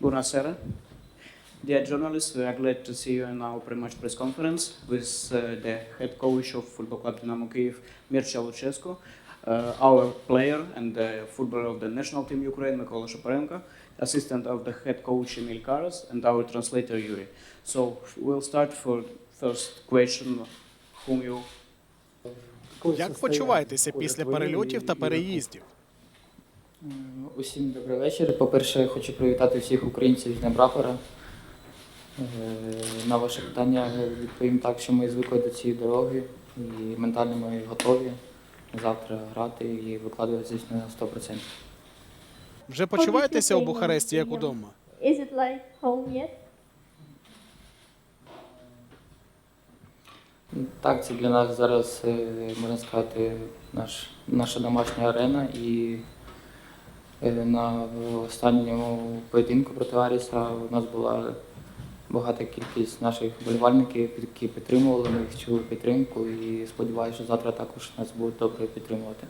Buonasera. Dear journalists, we are glad to see you in our pre-match press conference with uh, the head coach of Football Club Dynamo Kyiv, Mircea Lucescu, uh, our player and the footballer of the national team Ukraine, Mykola Shaparenko, assistant of the head coach Emil Karas, and our translator Yuri. So we'll start for first question, whom you Як почуваєтеся після перельотів та переїздів? Усім добрий вечір. По-перше, хочу привітати всіх українців з Днем прапора. Е, На ваше питання відповім так, що ми звикли до цієї дороги і ментально ми готові завтра грати і викладуватися на 100%. Вже почуваєтеся у Бухаресті як удома? Is it like home yet? Так, це для нас зараз, е, можна сказати, наш, наша домашня арена і на останньому поєдинку проти Аріса у нас була багата кількість наших вболівальників, які підтримували, ми відчули підтримку і сподіваюся, що завтра також нас будуть добре підтримувати.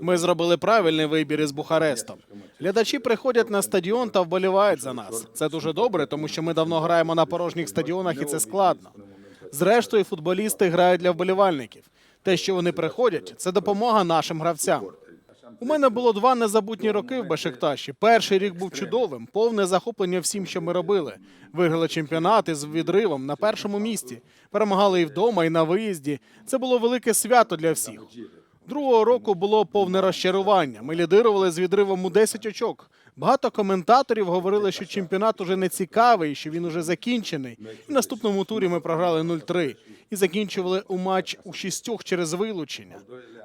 Ми зробили правильний вибір із Бухарестом. Глядачі приходять на стадіон та вболівають за нас. Це дуже добре, тому що ми давно граємо на порожніх стадіонах, і це складно. Зрештою, футболісти грають для вболівальників. Те, що вони приходять, це допомога нашим гравцям. У мене було два незабутні роки в Бешикташі. Перший рік був чудовим, повне захоплення всім, що ми робили. Виграли чемпіонати з відривом на першому місці. Перемагали і вдома, і на виїзді. Це було велике свято для всіх. Другого року було повне розчарування. Ми лідирували з відривом у 10 очок. Багато коментаторів говорили, що чемпіонат уже не цікавий, що він уже закінчений. В наступному турі ми програли 0-3 і закінчували у матч у шістьох через вилучення.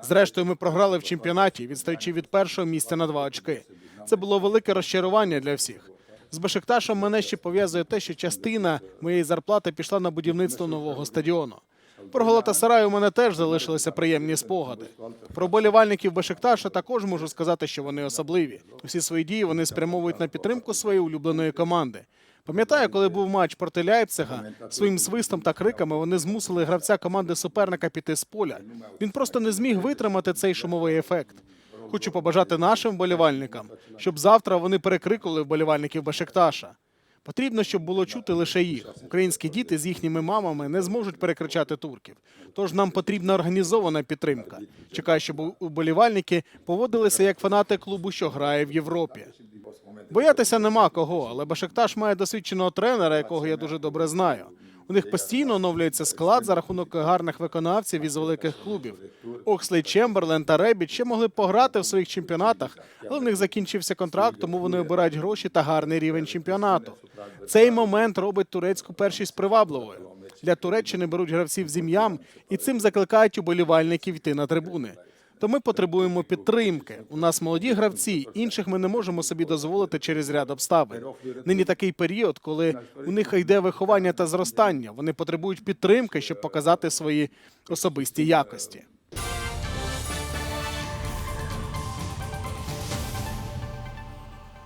Зрештою, ми програли в чемпіонаті, відстаючи від першого місця на два очки. Це було велике розчарування для всіх. З Бешикташем мене ще пов'язує те, що частина моєї зарплати пішла на будівництво нового стадіону. Про Галатасарай у мене теж залишилися приємні спогади. Про болівальників Бешикташа також можу сказати, що вони особливі. Усі свої дії вони спрямовують на підтримку своєї улюбленої команди. Пам'ятаю, коли був матч проти Ляйпцига, своїм свистом та криками вони змусили гравця команди суперника піти з поля. Він просто не зміг витримати цей шумовий ефект. Хочу побажати нашим вболівальникам, щоб завтра вони перекрикували вболівальників Бешикташа. Потрібно, щоб було чути лише їх. Українські діти з їхніми мамами не зможуть перекричати турків. Тож нам потрібна організована підтримка. Чекаю, щоб уболівальники поводилися як фанати клубу, що грає в Європі. Боятися нема кого, але Башекташ має досвідченого тренера, якого я дуже добре знаю. У них постійно оновлюється склад за рахунок гарних виконавців із великих клубів. Окслей Чемберлен та Ребіт ще могли пограти в своїх чемпіонатах, але в них закінчився контракт, тому вони обирають гроші та гарний рівень чемпіонату. Цей момент робить турецьку першість привабливою. Для Туреччини беруть гравців з ім'ям і цим закликають уболівальників йти на трибуни. То ми потребуємо підтримки. У нас молоді гравці, інших ми не можемо собі дозволити через ряд обставин. Нині такий період, коли у них йде виховання та зростання. Вони потребують підтримки, щоб показати свої особисті якості.